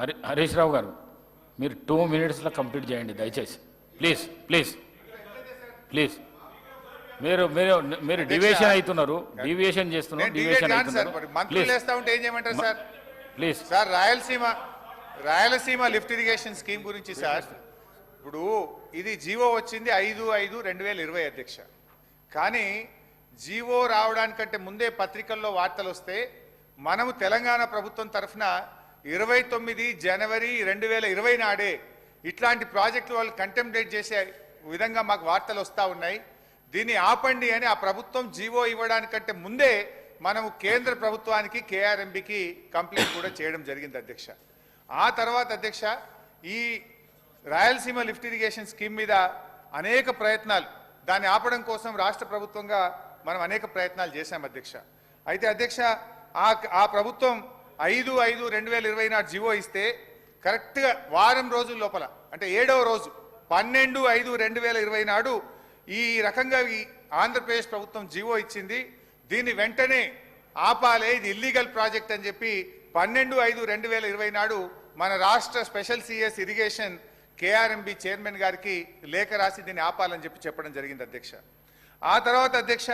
హరి హరీష్ రావు గారు మీరు టూ మినిట్స్లో కంప్లీట్ చేయండి దయచేసి. Please please please. మీరు మీరు మీరు డివియేషన్ అవుతున్నారు డివియేషన్ చేస్తున్నారు డివియేషన్ అవుతున్నారు. Please. Sir Rayalaseema Rayalaseema lift irrigation scheme గురించి సార్ ఇప్పుడు ఇది జీవో వచ్చింది ఐదు ఐదు రెండు వేల ఇరవై అధ్యక్ష. కానీ జీవో రావడానికంటే ముందే పత్రికల్లో వార్తలు వస్తే మనము తెలంగాణ ప్రభుత్వం తరఫున ఇరవై తొమ్మిది జనవరి రెండు వేల ఇరవై నాడే ఇట్లాంటి ప్రాజెక్టులు వాళ్ళు కంటెంప్లేట్ చేసే విధంగా మాకు వార్తలు వస్తూ ఉన్నాయి. దీన్ని ఆపండి అని ఆ ప్రభుత్వం జీవో ఇవ్వడానికంటే ముందే మనము కేంద్ర ప్రభుత్వానికి కేఆర్ఎంబికి కంప్లైంట్ కూడా చేయడం జరిగింది అధ్యక్ష. ఆ తర్వాత అధ్యక్ష ఈ రాయలసీమ లిఫ్ట్ ఇరిగేషన్ స్కీమ్ మీద అనేక ప్రయత్నాలు దాన్ని ఆపడం కోసం రాష్ట్ర ప్రభుత్వంగా మనం అనేక ప్రయత్నాలు చేశాం అధ్యక్ష. అయితే అధ్యక్ష ఆ ఆ ప్రభుత్వం ఐదు ఐదు రెండు వేల ఇరవై నాడు జీవో ఇస్తే కరెక్ట్గా వారం రోజుల లోపల అంటే ఏడవ రోజు పన్నెండు ఐదు రెండు వేల ఇరవై నాడు ఈ రకంగా ఈ ఆంధ్రప్రదేశ్ ప్రభుత్వం జీవో ఇచ్చింది. దీన్ని వెంటనే ఆపాలే ఇది ఇల్లీగల్ ప్రాజెక్ట్ అని చెప్పి పన్నెండు ఐదు రెండు వేల ఇరవై నాడు మన రాష్ట్ర special CS irrigation KRMB chairman గారికి లేఖ రాసి దీన్ని ఆపాలని చెప్పి చెప్పడం జరిగింది అధ్యక్ష. ఆ తర్వాత అధ్యక్ష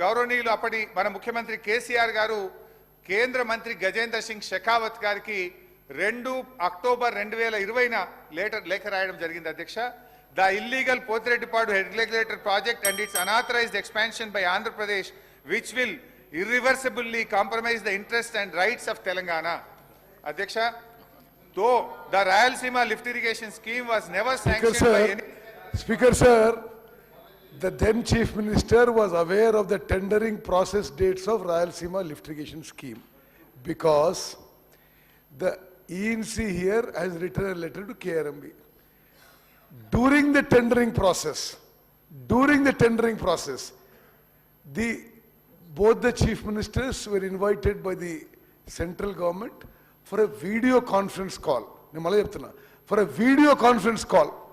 గౌరవనీయులు అప్పటి మన ముఖ్యమంత్రి కేసీఆర్ గారు కేంద్ర మంత్రి గజేంద్ర సింగ్ షెకావత్ గారికి రెండు అక్టోబర్ రెండు వేల ఇరవైన లేటర్ లేఖ రాయడం జరిగింది అధ్యక్ష. The illegal Pothireddypadu head regulator project and its unauthorized expansion by Andhra Pradesh which will irreversibly compromise the interest and rights of Telangana. అధ్యక్ష to the Rayalaseema lift irrigation scheme was never sanction speaker sir the then chief minister was aware of the tendering process dates of Rayalaseema lift irrigation scheme because the ENC here has written a letter to KRMB. During the tendering process, during the tendering process, the, both the chief ministers were invited by the central government for a video conference call. For a video conference call.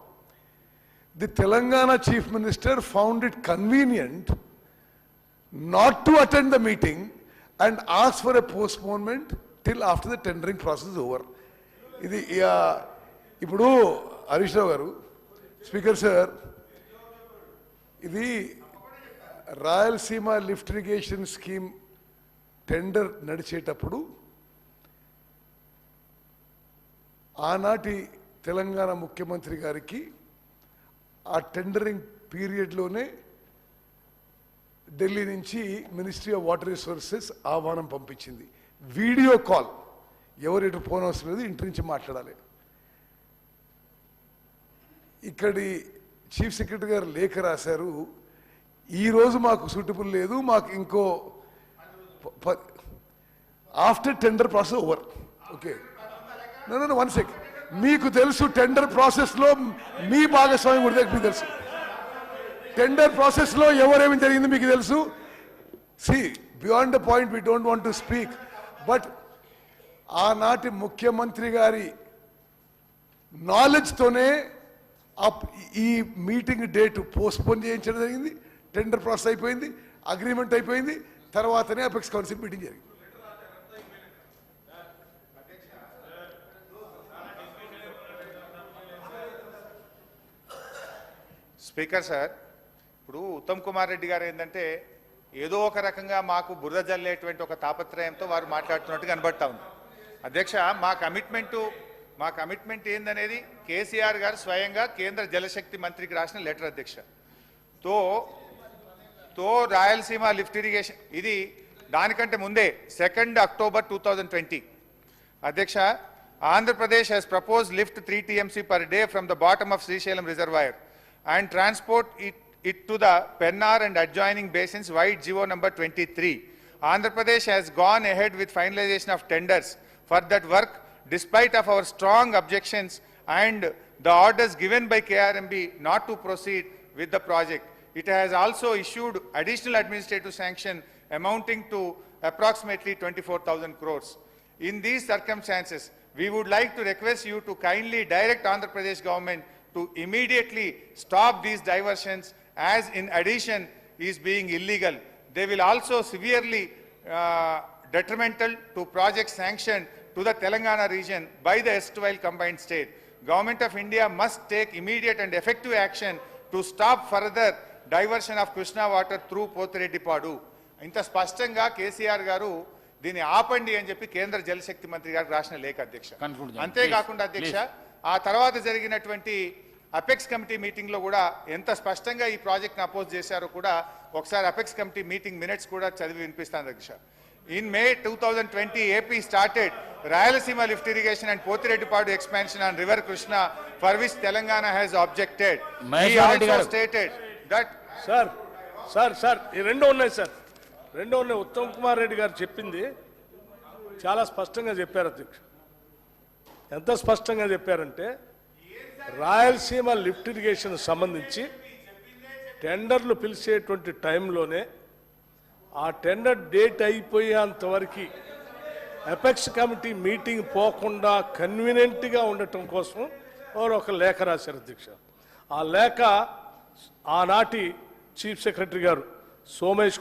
The Telangana Chief Minister found it convenient not to attend the meeting and asked for a postponement till after the tendering process is over. ఇది ఆ, ఇప్పుడు హరీష్ రావు గారు speaker sir ఇది Rayalaseema lift irrigation scheme tender నడిచేటప్పుడు ఆనాటి తెలంగాణ ముఖ్యమంత్రి గారికి ఆ టెండరింగ్ పీరియడ్లోనే ఢిల్లీ నుంచి మినిస్ట్రీ ఆఫ్ వాటర్ రిసోర్సెస్ ఆహ్వానం పంపించింది. Video call. ఎవరు ఫోన్ అవసరం లేదు ఇంటి నుంచి మాట్లాడాలి. ఇక్కడి చీఫ్ సెక్రటరీ గారు లేఖ రాశారు ఈరోజు మాకు సూటబుల్ లేదు మాకు ఇంకో after tender process over. Okay. One sec. మీకు తెలుసు టెండర్ ప్రాసెస్లో మీ భాగస్వామ్యం కూడా మీకు తెలుసు. టెండర్ ప్రాసెస్లో ఎవరేమి జరిగింది మీకు తెలుసు? See beyond the point we don't want to speak but ఆనాటి ముఖ్యమంత్రి గారి నాలెడ్జ్తోనే అప్- ఈ మీటింగ్ డేట్ పోస్ట్పోన్ చేయించడం జరిగింది. టెండర్ ప్రాసెస్ అయిపోయింది అగ్రిమెంట్ అయిపోయింది. తర్వాతనే అపెక్స్ కౌన్సిల్ మీటింగ్ జరిగింది. స్పీకర్ సార్ ఇప్పుడు ఉత్తమ్ కుమార్ రెడ్డి గారు ఏంటంటే ఏదో ఒక రకంగా మాకు బురద జల్లేటువంటి ఒక తాపత్రయంతో వారు మాట్లాడుతున్నట్టు కనబడతా ఉంది. అధ్యక్ష మా కమిట్మెంటు మా కమిట్మెంట్ ఏందనేది కేసీఆర్ గారు స్వయంగా కేంద్ర జలశక్తి మంత్రికి రాసిన లెటర్ అధ్యక్ష. తో తో రాయలసీమ లిఫ్ట్ ఇరిగేషన్ ఇది దానికంటే ముందే second October two thousand twenty. అధ్యక్ష Andhra Pradesh has propose lift three TMC per day from the bottom of Srisailam reservoir. And transport it, it to the Pennar and adjoining basins vide Geo number 23. Andhra Pradesh has gone ahead with finalization of tenders for that work despite of our strong objections and the orders given by KRMB not to proceed with the project. It has also issued additional administrative sanction amounting to approximately 24,000 crores. In these circumstances, we would like to request you to kindly direct Andhra Pradesh government to immediately stop these diversions as in addition is being illegal. They will also severely uh, detrimental to project sanction to the Telangana region by the erstwhile combined state. Government of India must take immediate and effective action to stop further diversion of Krishna water through Potireddipadu. ఇంత స్పష్టంగా కేసీఆర్ గారు దీన్ని ఆపండి అని చెప్పి కేంద్ర జలశక్తి మంత్రి గారికి రాసిన లేఖ అధ్యక్ష. అంతేకాకుండా అధ్యక్ష ఆ తర్వాత జరిగినటువంటి అపెక్స్ కమిటీ మీటింగ్లో కూడా ఎంత స్పష్టంగా ఈ ప్రాజెక్ట్ అపోజ్ చేశారో కూడా ఒకసారి అపెక్స్ కమిటీ మీటింగ్ మినిట్స్ కూడా చదివి వినిపిస్తాను అధ్యక్ష in May two thousand twenty AP started Rayalaseema lift irrigation and Pothireddypadu expansion on river Krishna for which Telangana has objected Maheshwar Reddy గారు. Stated that sir sir sir ఈ రెండు ఉన్నాయి sir. రెండు ఉన్నాయి. ఉత్తమ్ కుమార్ రెడ్డి గారు చెప్పింది చాలా స్పష్టంగా చెప్పారు అధ్యక్ష. ఎంత స్పష్టంగా చెప్పారంటే రాయలసీమ లిఫ్ట్ ఇరిగేషన్ సంబంధించి టెండర్లు పిలిచేటువంటి టైంలోనే ఆ టెండర్ డేట్ అయిపోయేంతవరకు ఎపెక్స్ కమిటీ మీటింగ్ పోకుండా కన్వీనియంట్గా ఉండటం కోసం వారు ఒక లేఖ రాశారు అధ్యక్ష. ఆ లేఖ ఆనాటి చీఫ్ సెక్రటరీ గారు సోమేష్